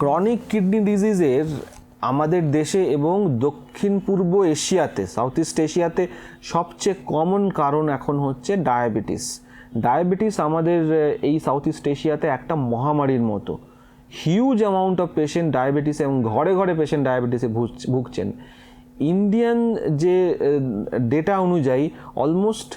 Chronic kidney ডিজিজের আমাদের দেশে এবং দক্ষিণ পূর্ব এশিয়াতে সাউথ ইস্ট এশিয়াতে সবচেয়ে কমন কারণ এখন হচ্ছে ডায়াবেটিস ডায়াবেটিস আমাদের, এই সাউথ ইস্ট এশিয়াতে একটা মহামারীর মতো। Huge amount of patient diabetes এবং ঘরে ঘরে পেশেন্ট ডায়াবেটিসে ভুগছেন। ইন্ডিয়ান যে ডেটা অনুযায়ী almost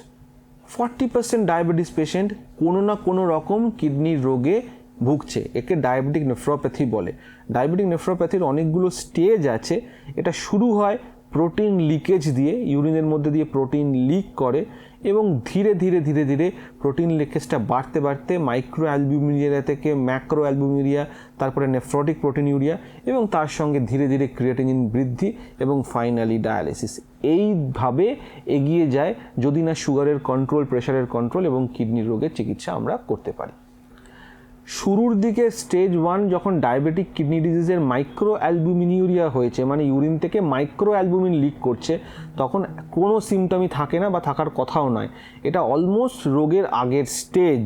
forty percent diabetes patient কোনো না কোনো রকম কিডনির রোগে ভুগছে, একে ডায়াবেটিক নেফ্রোপ্যাথি বলে। ডায়াবেটিক নেফ্রোপ্যাথির অনেকগুলো স্টেজ আছে। এটা শুরু হয় প্রোটিন লিকেজ দিয়ে ইউরিনের মধ্যে দিয়ে প্রোটিন লিক করে এবং ধীরে ধীরে ধীরে ধীরে প্রোটিন লিকেজটা বাড়তে বাড়তে মাইক্রো অ্যালবিউমিরিয়া থেকে ম্যাক্রো অ্যালবিউমিরিয়া তারপরে নেফ্রোটিক প্রোটিন ইউরিয়া এবং তার সঙ্গে ধীরে ধীরে ক্রিয়েটিনিন বৃদ্ধি এবং ফাইনালি ডায়ালিসিস এইভাবে এগিয়ে যায় যদি না সুগারের কন্ট্রোল প্রেশারের কন্ট্রোল এবং কিডনি রোগের চিকিৎসা আমরা করতে পারি। শুরুর দিকে স্টেজ ওয়ান যখন ডায়াবেটিক কিডনি ডিজিজের মাইক্রো অ্যালবুমিনিউরিয়া হয়েছে মানে ইউরিন থেকে মাইক্রো অ্যালবুমিন লিক করছে, তখন কোনো সিমটমই থাকে না বা থাকার কথাও নয়। এটা অলমোস্ট রোগের আগের স্টেজ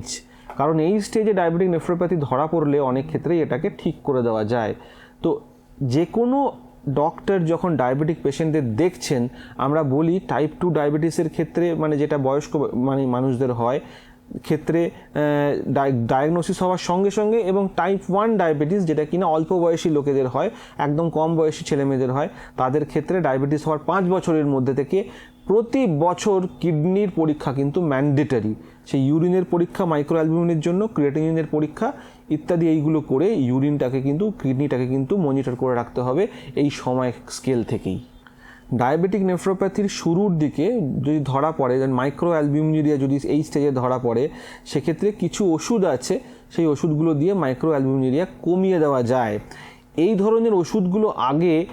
কারণ এই স্টেজে ডায়াবেটিক নেফ্রোপ্যাথি ধরা পড়লে অনেক ক্ষেত্রেই এটাকে ঠিক করে দেওয়া যায়। তো যে কোনো ডক্টর যখন ডায়াবেটিক পেশেন্টদের দেখছেন, আমরা বলি টাইপ টু ডায়াবেটিসের ক্ষেত্রে মানে যেটা বয়স্ক মানে মানুষদের হয় ক্ষেত্রে ডায়াগনোসিস হওয়ার সঙ্গে সঙ্গে এবং টাইপ ওয়ান ডায়াবেটিস যেটা কিনা অল্প বয়সী লোকেদের হয়, একদম কম বয়সী ছেলেমেয়েদের হয়, তাদের ক্ষেত্রে ডায়াবেটিস হওয়ার পাঁচ বছরের মধ্যে থেকে প্রতি বছর কিডনির পরীক্ষা কিন্তু ম্যান্ডেটারি সেই ইউরিনের পরীক্ষা মাইক্রো অ্যালবুমিনের জন্য ক্রিয়েটিনিনের পরীক্ষা ইত্যাদি এইগুলো করে ইউরিনটাকে কিন্তু কিডনিটাকে কিন্তু মনিটর করে রাখতে হবে এই সময় স্কেল থেকেই। ডায়াবেটিক নেফ্রোপ্যাথির শুরুর দিকে যদি ধরা পড়ে মাইক্রো অ্যালবিউমিনিরিয়া যদি এই স্টেজে ধরা পড়ে, সেক্ষেত্রে কিছু ওষুধ আছে, সেই ওষুধগুলো দিয়ে মাইক্রো অ্যালবিউমিনিরিয়া কমিয়ে দেওয়া যায়। এই ধরনের ওষুধগুলো আগে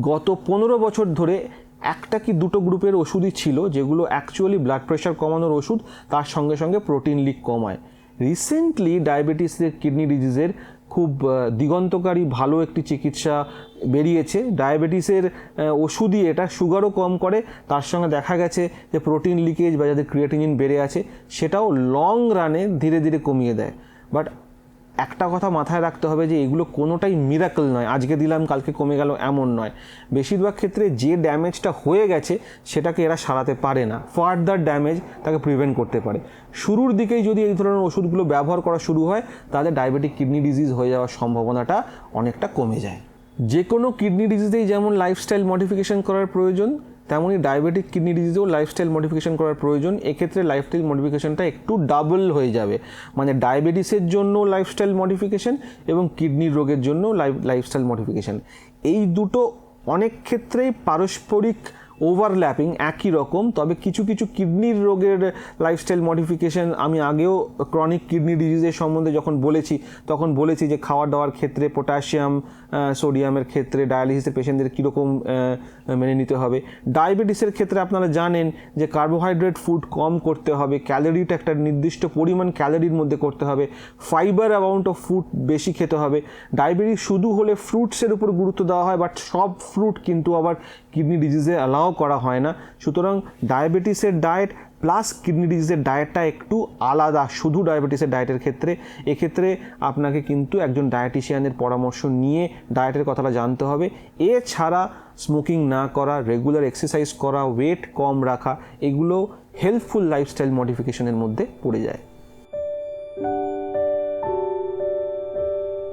গত পনেরো বছর ধরে একটা কি দুটো গ্রুপের ওষুধই ছিল, যেগুলো অ্যাকচুয়ালি ব্লাড প্রেশার কমানোর ওষুধ, তার সঙ্গে সঙ্গে প্রোটিন লিক কমায়। রিসেন্টলি ডায়াবেটিসের কিডনি ডিজিজের খুব দিগন্তকারী ভালো একটি চিকিৎসা বেরিয়েছে। ডায়াবেটিসের ওষুধই এটা সুগারও কম করে। তার সঙ্গে দেখা গেছে যে প্রোটিন লিকেজ বা যাদের ক্রিয়েটিনিন বেড়ে আছে, সেটাও লং রানে ধীরে ধীরে কমিয়ে দেয়। বাট একটা কথা মাথায় রাখতে হবে যে এগুলো কোনোটাই মিরাকল নয়। আজকে দিলাম, কালকে কমে গেল, এমন নয়। বেশিরভাগ ক্ষেত্রে যে ড্যামেজটা হয়ে গেছে, সেটাকে এরা সারাতে পারে না। ফার্দার ড্যামেজ তাকে প্রিভেন্ট করতে পারে। শুরুর দিকেই যদি এই ধরনের ওষুধগুলো ব্যবহার করা শুরু হয়, তাহলে ডায়াবেটিক কিডনি ডিজিজ হয়ে যাওয়ার সম্ভাবনাটা অনেকটা কমে যায়। যে কোনো কিডনি ডিজিজেই যেমন লাইফস্টাইল মডিফিকেশন করার প্রয়োজন তেমনই ডায়াবেটিক কিডনি ডিজিজেও লাইফস্টাইল মডিফিকেশন করার প্রয়োজন। এক্ষেত্রে লাইফস্টাইল মডিফিকেশনটা একটু ডাবল হয়ে যাবে। মানে ডায়াবেটিসের জন্য লাইফস্টাইল মডিফিকেশান এবং কিডনির রোগের জন্য লাইফ লাইফস্টাইল মডিফিকেশন এই দুটো অনেক ক্ষেত্রেই পারস্পরিক ওভারল্যাপিং একই রকম, তবে কিছু কিছু কিডনির রোগের লাইফস্টাইল মডিফিকেশন আমি আগেও ক্রনিক কিডনি ডিজিজের সম্বন্ধে যখন বলেছি, তখন বলেছি যে খাওয়া দাওয়ার ক্ষেত্রে পটাশিয়াম সোডিয়ামের ক্ষেত্রে ডায়ালিসিসের পেশেন্টদের কীরকম মেনে নিতে হবে। ডায়াবেটিসের ক্ষেত্রে আপনারা জানেন যে কার্বোহাইড্রেট ফুড কম করতে হবে ক্যালোরিটা একটা নির্দিষ্ট পরিমাণ ক্যালোরির মধ্যে করতে হবে ফাইবার অ্যামাউন্ট অফ ফুড বেশি খেতে হবে। ডায়াবেটিস শুধু হলে ফ্রুটসের উপর গুরুত্ব দেওয়া হয় বাট সব ফ্রুট কিন্তু আবার কিডনি ডিজিজে অ্যালাও করা হয় না। সুতরাং ডায়াবেটিসের ডায়েট প্লাস কিডনি ডিজিজের ডায়েটটা একটু আলাদা, শুধু ডায়াবেটিসের ডায়েটের ক্ষেত্রে। এক্ষেত্রে আপনাকে কিন্তু একজন ডায়েটিশিয়ানের পরামর্শ নিয়ে ডায়েটের কথাটা জানতে হবে। এছাড়া স্মোকিং না করা রেগুলার এক্সারসাইজ করা ওয়েট কম রাখা, এগুলো হেল্পফুল লাইফস্টাইল মডিফিকেশনের মধ্যে পড়ে যায়।